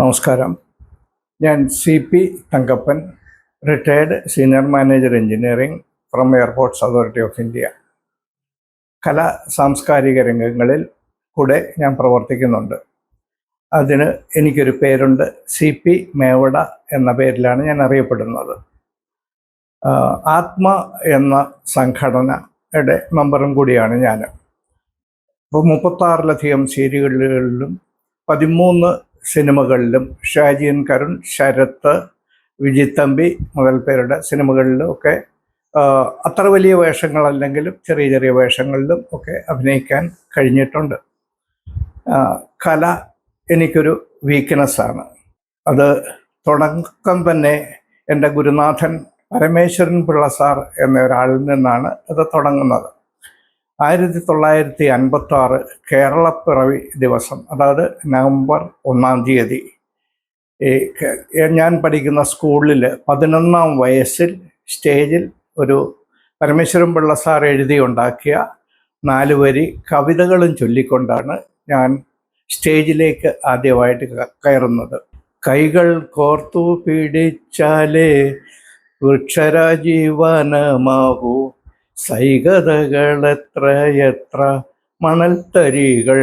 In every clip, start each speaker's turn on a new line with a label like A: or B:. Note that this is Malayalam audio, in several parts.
A: നമസ്കാരം. ഞാൻ C P Thankappan retired senior manager engineering from airports authority of India കല സാംസ്കാരിക രംഗങ്ങളിൽ കൂടെ ഞാൻ പ്രവർത്തിക്കുന്നുണ്ട്. അതിന് എനിക്കൊരു പേരുണ്ട് സി പി മേവട എന്ന പേരിലാണ് ഞാൻ അറിയപ്പെടുന്നത്. ആത്മ എന്ന സംഘടനയുടെ മെമ്പറും കൂടിയാണ് ഞാൻ. ഇപ്പോൾ മുപ്പത്താറിലധികം സീരിയലുകളിലും പതിമൂന്ന് സിനിമകളിലും ഷാജിയൻ കരുൺ ശരത്ത് വിജിത്തമ്പി മുതൽ പേരുടെ സിനിമകളിലും ഒക്കെ അത്ര വലിയ വേഷങ്ങളല്ലെങ്കിലും ചെറിയ ചെറിയ വേഷങ്ങളിലും ഒക്കെ അഭിനയിക്കാൻ കഴിഞ്ഞിട്ടുണ്ട്. കല എനിക്കൊരു വീക്ക്നെസ്സാണ് അത് തുടക്കം തന്നെ എന്റെ ഗുരുനാഥൻ പരമേശ്വരൻ പിള്ള സാർ എന്ന ഒരാളിൽ നിന്നാണ് അത് തുടങ്ങുന്നത്. ആയിരത്തി തൊള്ളായിരത്തി അൻപത്തി ആറ് കേരളപ്പിറവി ദിവസം അതായത് നവംബർ ഒന്നാം തീയതി. ഞാൻ പഠിക്കുന്ന സ്കൂളിൽ പതിനൊന്നാം വയസ്സിൽ സ്റ്റേജിൽ ഒരു പരമേശ്വരൻ പിള്ള സാർ എഴുതി നാലുവരി നാല് വരി കവിതകളും ചൊല്ലിക്കൊണ്ടാണ് ഞാൻ സ്റ്റേജിലേക്ക് ആദ്യമായിട്ട് കയറുന്നത്. കൈകൾ കോർത്തു പിടിച്ചാലേ വൃക്ഷരാജീവനമാകൂ. സൈകതകൾ എത്രയെത്ര മണൽത്തരികൾ.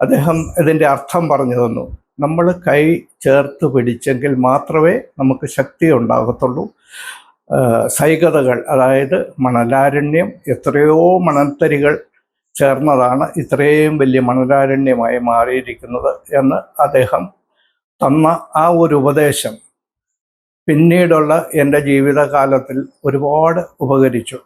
A: അദ്ദേഹം ഇതിന്റെ അർത്ഥം പറഞ്ഞു തന്നു. നമ്മൾ കൈ ചേർത്ത് പിടിച്ചെങ്കിൽ മാത്രമേ നമുക്ക് ശക്തി ഉണ്ടാകത്തുള്ളൂ. സൈകതകൾ അതായത് മണലാരണ്യം എത്രയോ മണൽത്തരികൾ ചേർന്നതാണ് ഇത്രയും വലിയ മണലാരണ്യമായി മാറിയിരിക്കുന്നത് എന്ന് അദ്ദേഹം തന്ന ആ ഒരു ഉപദേശം പിന്നീടുള്ള എന്റെ ജീവിതകാലത്തിൽ ഒരുപാട് ഉപകരിച്ചു.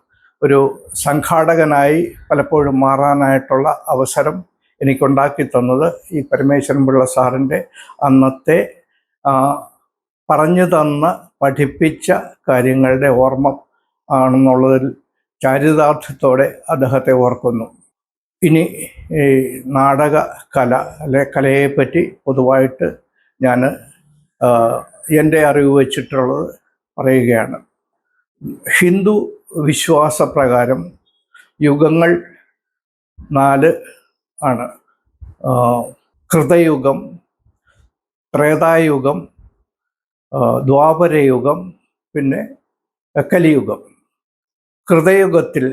A: ഒരു സംഘാടകനായി പലപ്പോഴും മാറാനായിട്ടുള്ള അവസരം എനിക്കുണ്ടാക്കി തന്നത് ഈ പരമേശ്വരൻ പിള്ള സാറിന്റെ അന്നത്തെ പറഞ്ഞു തന്ന പഠിപ്പിച്ച കാര്യങ്ങളുടെ ഓർമ്മ ആണെന്നുള്ളതിൽ ചാരിതാർത്ഥ്യത്തോടെ അദ്ദേഹത്തെ ഓർക്കുന്നു. ഇനി ഈ നാടക കല അല്ലെ കലയെപ്പറ്റി പൊതുവായിട്ട് ഞാൻ എന്റെ അറിവ് വെച്ചിട്ടുള്ളത് പറയുകയാണ്. ഹിന്ദു വിശ്വാസപ്രകാരം യുഗങ്ങൾ നാല് ആണ്. കൃതയുഗം ത്രേതായുഗം ദ്വാപരയുഗം പിന്നെ കലിയുഗം കൃതയുഗത്തിൽ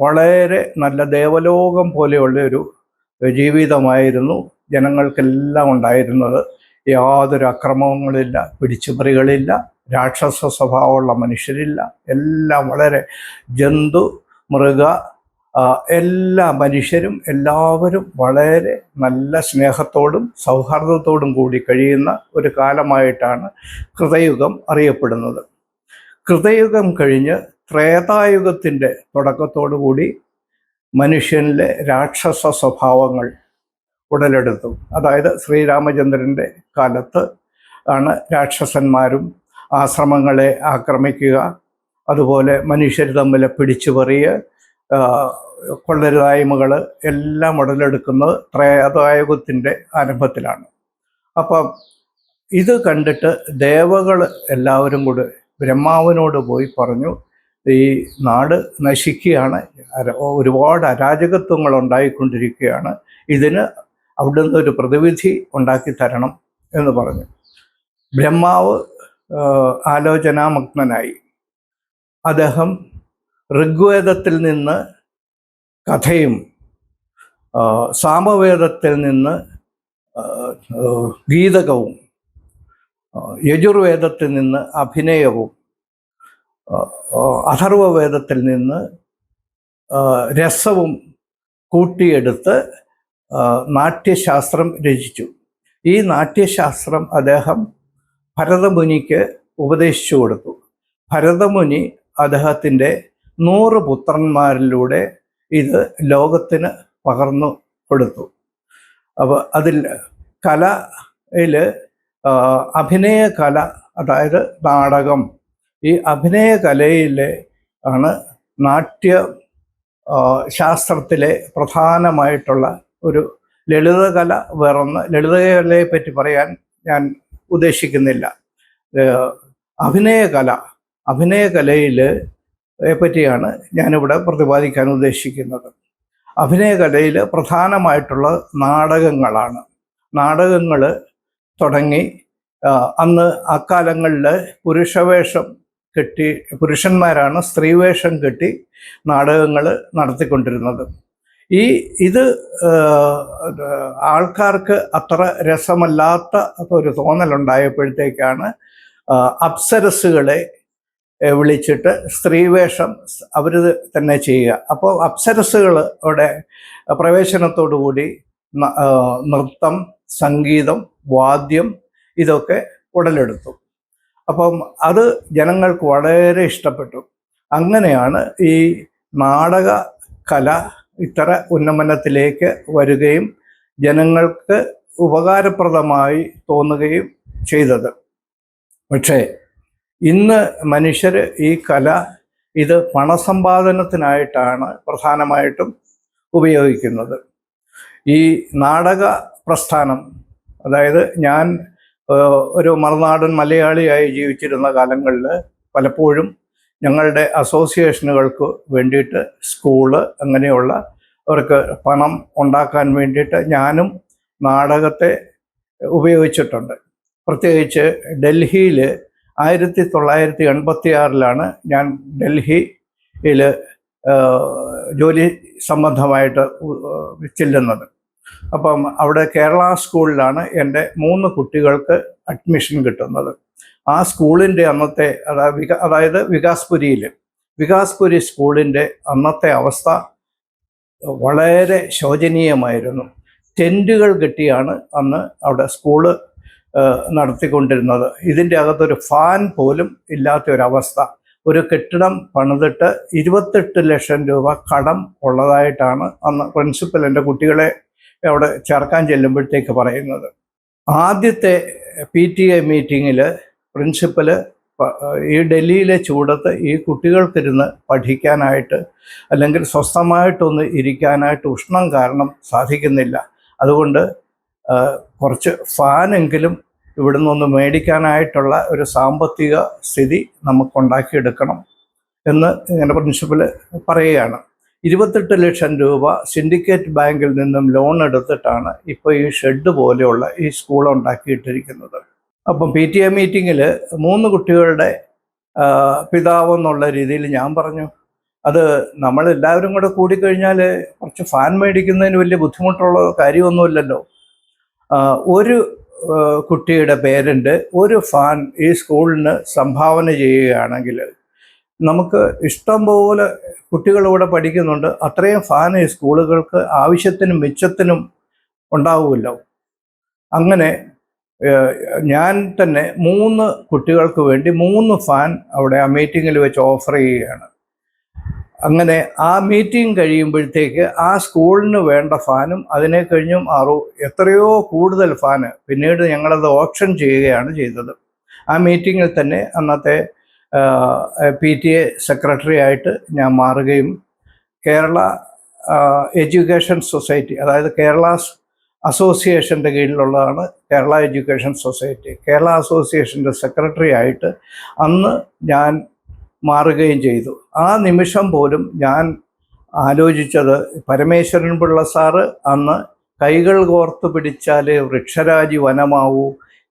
A: വളരെ നല്ല ദേവലോകം പോലെയുള്ള ഒരു ജീവിതമായിരുന്നു ജനങ്ങൾക്കെല്ലാം ഉണ്ടായിരുന്നത്. യാതൊരു അക്രമങ്ങളില്ല പിടിച്ചുപറികളില്ല രാക്ഷസ സ്വഭാവമുള്ള മനുഷ്യരില്ല. എല്ലാം വളരെ ജന്തു മൃഗ എല്ലാ മനുഷ്യരും എല്ലാവരും വളരെ നല്ല സ്നേഹത്തോടും സൗഹാർദ്ദത്തോടും കൂടി കഴിയുന്ന ഒരു കാലമായിട്ടാണ് കൃതയുഗം അറിയപ്പെടുന്നത്. കൃതയുഗം കഴിഞ്ഞ് ത്രേതായുഗത്തിന്റെ കൂടി മനുഷ്യനിലെ രാക്ഷസ സ്വഭാവങ്ങൾ ഉടലെടുത്തു. അതായത് ശ്രീരാമചന്ദ്രന്റെ കാലത്ത് ആണ് രാക്ഷസന്മാരും ആശ്രമങ്ങളെ ആക്രമിക്കുക അതുപോലെ മനുഷ്യർ തമ്മിൽ പിടിച്ചുപറിയ കൊള്ളരുതായ്മകൾ എല്ലാം ഉടലെടുക്കുന്നത് ത്രേതായുഗത്തിന്റെ ആരംഭത്തിലാണ്. അപ്പം ഇത് കണ്ടിട്ട് ദേവകൾ എല്ലാവരും കൂടെ ബ്രഹ്മാവിനോട് പോയി പറഞ്ഞു ഈ നാട് നശിക്കുകയാണ് ഒരുപാട് അരാജകത്വങ്ങൾ ഉണ്ടായിക്കൊണ്ടിരിക്കുകയാണ് ഇതിന് അവിടുന്ന് ഒരു പ്രതിവിധി ഉണ്ടാക്കി തരണം എന്ന് പറഞ്ഞു. ബ്രഹ്മാവ് ആലോചനാമഗ്നനായി. അദ്ദേഹം ഋഗ്വേദത്തിൽ നിന്ന് കഥയും സാമവേദത്തിൽ നിന്ന് ഗീതകവും യജുർവേദത്തിൽ നിന്ന് അഭിനയവും അഥർവവേദത്തിൽ നിന്ന് രസവും കൂട്ടിയെടുത്ത് നാട്യശാസ്ത്രം രചിച്ചു. ഈ നാട്യശാസ്ത്രം അദ്ദേഹം ഭരതമുനിക്ക് ഉപദേശിച്ചു കൊടുത്തു. ഭരതമുനി അദ്ദേഹത്തിന്റെ നൂറ് പുത്രന്മാരിലൂടെ ഇത് ലോകത്തിന് പകർന്നു കൊടുത്തു. അപ്പോൾ അതിൽ കലയിൽ അഭിനയ കല അതായത് നാടകം ഈ അഭിനയ കലയിലെ ആണ് നാട്യ ശാസ്ത്രത്തിലെ പ്രധാനമായിട്ടുള്ള ഒരു ലളിതകല വേറൊന്ന്. ലളിതകലയെ പറ്റി പറയാൻ ഞാൻ ഉദ്ദേശിക്കുന്നില്ല. അഭിനയകല അഭിനയകലയിൽ പറ്റിയാണ് ഞാനിവിടെ പ്രതിപാദിക്കാൻ ഉദ്ദേശിക്കുന്നത്. അഭിനയകലയിൽ പ്രധാനമായിട്ടുള്ള നാടകങ്ങളാണ്. നാടകങ്ങൾ തുടങ്ങി അന്ന് അക്കാലങ്ങളിൽ പുരുഷവേഷം കെട്ടി പുരുഷന്മാരാണ് സ്ത്രീവേഷം കെട്ടി നാടകങ്ങൾ നടത്തിക്കൊണ്ടിരുന്നത്. ഈ ഇത് ആൾക്കാർക്ക് അത്ര രസമല്ലാത്ത ഒരു തോന്നലുണ്ടായപ്പോഴത്തേക്കാണ് അപ്സരസുകളെ വിളിച്ചിട്ട് സ്ത്രീവേഷം അവർ തന്നെ ചെയ്യുക. അപ്പോൾ അപ്സരസ്സുകളുടെ പ്രവേശനത്തോടുകൂടി പ്രവേശനത്തോടു കൂടി നൃത്തം സംഗീതം വാദ്യം ഇതൊക്കെ ഉടലെടുത്തു. അപ്പം അത് ജനങ്ങൾക്ക് വളരെ ഇഷ്ടപ്പെട്ടു. അങ്ങനെയാണ് ഈ നാടക കല ഇത്ര ഉന്നമനത്തിലേക്ക് വരികയും ജനങ്ങൾക്ക് ഉപകാരപ്രദമായി തോന്നുകയും ചെയ്തത്. പക്ഷേ ഇന്ന് മനുഷ്യർ ഈ കല ഇത് പണസമ്പാദനത്തിനായിട്ടാണ് പ്രധാനമായിട്ടും ഉപയോഗിക്കുന്നത്. ഈ നാടക പ്രസ്ഥാനം അതായത് ഞാൻ ഒരു മറുനാടൻ മലയാളിയായി ജീവിച്ചിരുന്ന കാലങ്ങളിൽ പലപ്പോഴും ഞങ്ങളുടെ അസോസിയേഷനുകൾക്ക് വേണ്ടിയിട്ട് സ്കൂൾ അങ്ങനെയുള്ള അവർക്ക് പണം ഉണ്ടാക്കാൻ വേണ്ടിയിട്ട് ഞാനും നാടകത്തെ ഉപയോഗിച്ചിട്ടുണ്ട്. പ്രത്യേകിച്ച് ഡൽഹിയിൽ ആയിരത്തി തൊള്ളായിരത്തി എൺപത്തി ആറിലാണ് ഞാൻ ഡൽഹിയിൽ ജോലി സംബന്ധമായിട്ട് ചെല്ലുന്നത്. അപ്പം അവിടെ കേരള സ്കൂളിലാണ് എന്റെ മൂന്ന് കുട്ടികൾക്ക് അഡ്മിഷൻ കിട്ടുന്നത്. ആ സ്കൂളിന്റെ അന്നത്തെ അതായത് വികാസ്പുരിയിൽ വികാസ്പുരി സ്കൂളിന്റെ അന്നത്തെ അവസ്ഥ വളരെ ശോചനീയമായിരുന്നു. ടെന്റുകൾ കെട്ടിയാണ് അന്ന് അവിടെ സ്കൂൾ നടത്തിക്കൊണ്ടിരുന്നത്. ഇതിന്റെ അകത്തൊരു ഫാൻ പോലും ഇല്ലാത്ത ഒരവസ്ഥ ഒരു കെട്ടിടം പണിതിട്ട് ഇരുപത്തെട്ട് ലക്ഷം രൂപ കടം ഉള്ളതായിട്ടാണ് അന്ന് പ്രിൻസിപ്പൽ എന്റെ കുട്ടികളെ അവിടെ ചേർക്കാൻ ചെല്ലുമ്പോഴത്തേക്ക് പറയുന്നത്. ആദ്യത്തെ പി ടി എ മീറ്റിങ്ങിൽ പ്രിൻസിപ്പൽ ഈ ഡൽഹിയിലെ ചൂടത്ത് ഈ കുട്ടികൾക്കിരുന്ന് പഠിക്കാനായിട്ട് അല്ലെങ്കിൽ സ്വസ്ഥമായിട്ടൊന്ന് ഇരിക്കാനായിട്ട് ഉഷ്ണം കാരണം സാധിക്കുന്നില്ല. അതുകൊണ്ട് കുറച്ച് ഫാനെങ്കിലും ഇവിടുന്ന് ഒന്ന് മേടിക്കാനായിട്ടുള്ള ഒരു സാമ്പത്തിക സ്ഥിതി നമുക്കുണ്ടാക്കിയെടുക്കണം എന്ന് ഇങ്ങനെ പ്രിൻസിപ്പൽ പറയുകയാണ്. ഇരുപത്തെട്ട് ലക്ഷം രൂപ സിൻഡിക്കേറ്റ് ബാങ്കിൽ നിന്നും ലോൺ എടുത്തിട്ടാണ് ഇപ്പോൾ ഈ ഷെഡ് പോലെയുള്ള ഈ സ്കൂൾ ഉണ്ടാക്കിയിട്ടിരിക്കുന്നത് അപ്പം പി ടി എ മീറ്റിങ്ങിൽ മൂന്ന് കുട്ടികളുടെ പിതാവ് എന്നുള്ള രീതിയിൽ ഞാൻ പറഞ്ഞു. അത് നമ്മളെല്ലാവരും കൂടെ കൂടിക്കഴിഞ്ഞാൽ കുറച്ച് ഫാൻ മേടിക്കുന്നതിന് വലിയ ബുദ്ധിമുട്ടുള്ള കാര്യമൊന്നുമില്ലല്ലോ. ഒരു കുട്ടിയുടെ പേരന്റ് ഒരു ഫാൻ ഈ സ്കൂളിന് സംഭാവന ചെയ്യുകയാണെങ്കിൽ നമുക്ക് ഇഷ്ടം പോലെ കുട്ടികളിവിടെ പഠിക്കുന്നുണ്ട്. അത്രയും ഫാൻ ഈ സ്കൂളുകൾക്ക് ആവശ്യത്തിനും മിച്ചത്തിനും ഉണ്ടാവുമല്ലോ. അങ്ങനെ ഞാൻ തന്നെ മൂന്ന് കുട്ടികൾക്ക് വേണ്ടി മൂന്ന് ഫാൻ അവിടെ ആ മീറ്റിങ്ങിൽ വെച്ച് ഓഫർ ചെയ്യുകയാണ്. അങ്ങനെ ആ മീറ്റിംഗ് കഴിയുമ്പോഴത്തേക്ക് ആ സ്കൂളിന് വേണ്ട ഫാനും അതിനെ കഴിഞ്ഞും അറു എത്രയോ കൂടുതൽ ഫാന് പിന്നീട് ഞങ്ങളത് ഓപ്ഷൻ ചെയ്യുകയാണ് ചെയ്തത്. ആ മീറ്റിങ്ങിൽ തന്നെ അന്നത്തെ പി ടി എ സെക്രട്ടറി ആയിട്ട് ഞാൻ മാറുകയും കേരള എഡ്യൂക്കേഷൻ സൊസൈറ്റി അതായത് കേരള അസോസിയേഷന്റെ കീഴിലുള്ളതാണ് കേരള എഡ്യൂക്കേഷൻ സൊസൈറ്റി. കേരള അസോസിയേഷന്റെ സെക്രട്ടറി ആയിട്ട് അന്ന് ഞാൻ മാറുകയും ചെയ്തു. ആ നിമിഷം പോലും ഞാൻ ആലോചിച്ചത് പരമേശ്വരൻ പിള്ള സാറ് അന്ന് കൈകൾ കോർത്ത് പിടിച്ചാലേ വൃക്ഷരാജി വനമാവൂ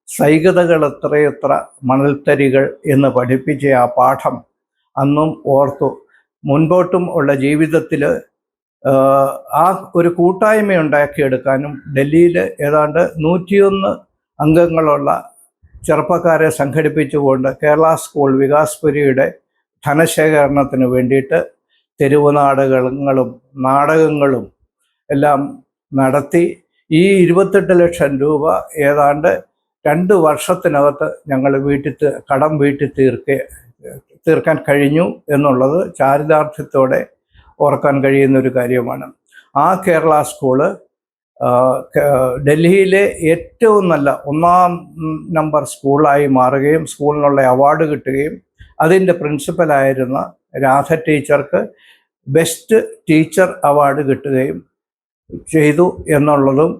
A: സൈകതകൾ എത്രയെത്ര മണൽത്തരികൾ എന്ന് പഠിപ്പിച്ച ആ പാഠം അന്നും ഓർത്തു. മുൻപോട്ടും ഉള്ള ജീവിതത്തിൽ ആ ഒരു കൂട്ടായ്മ ഉണ്ടാക്കിയെടുക്കാനും ഡൽഹിയിൽ ഏതാണ്ട് നൂറ്റിയൊന്ന് അംഗങ്ങളുള്ള ചെറുപ്പക്കാരെ സംഘടിപ്പിച്ചുകൊണ്ട് കേരള സ്കൂൾ വികാസ്പുരിയുടെ ധനശേഖരണത്തിന് വേണ്ടിയിട്ട് തെരുവു നാടകങ്ങളും എല്ലാം നടത്തി ഈ ഇരുപത്തെട്ട് ലക്ഷം രൂപ ഏതാണ്ട് രണ്ട് വർഷത്തിനകത്ത് ഞങ്ങൾ വീട്ടിൽ കടം വീട്ടിൽ തീർക്കേ തീർക്കാൻ കഴിഞ്ഞു എന്നുള്ളത് ചാരിതാർത്ഥ്യത്തോടെ ഓർക്കാൻ കഴിയുന്ന ഒരു കാര്യമാണ്. ആ കേരള സ്കൂൾ ഡൽഹിയിലെ ഏറ്റവും നല്ല ഒന്നാം നമ്പർ സ്കൂളായി മാറുകയും സ്കൂളിനുള്ള അവാർഡ് കിട്ടുകയും അതിന്റെ പ്രിൻസിപ്പലായിരുന്ന രാധ ടീച്ചർക്ക് ബെസ്റ്റ് ടീച്ചർ അവാർഡ് കിട്ടുകയും ചെയ്തു എന്നുള്ളതും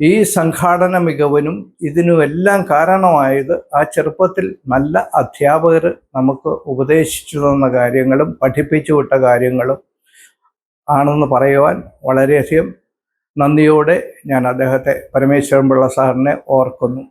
A: ഈ സംഘാടന മികവിനും ഇതിനുമെല്ലാം കാരണമായത് ആ ചെറുപ്പത്തിൽ നല്ല അധ്യാപകർ നമുക്ക് ഉപദേശിച്ചു തന്ന കാര്യങ്ങളും പഠിപ്പിച്ചു വിട്ട കാര്യങ്ങളും ആണെന്ന് പറയുവാൻ വളരെയധികം നന്ദിയോടെ ഞാൻ അദ്ദേഹത്തെ പരമേശ്വരൻ പിള്ള സാറിനെ ഓർക്കുന്നു.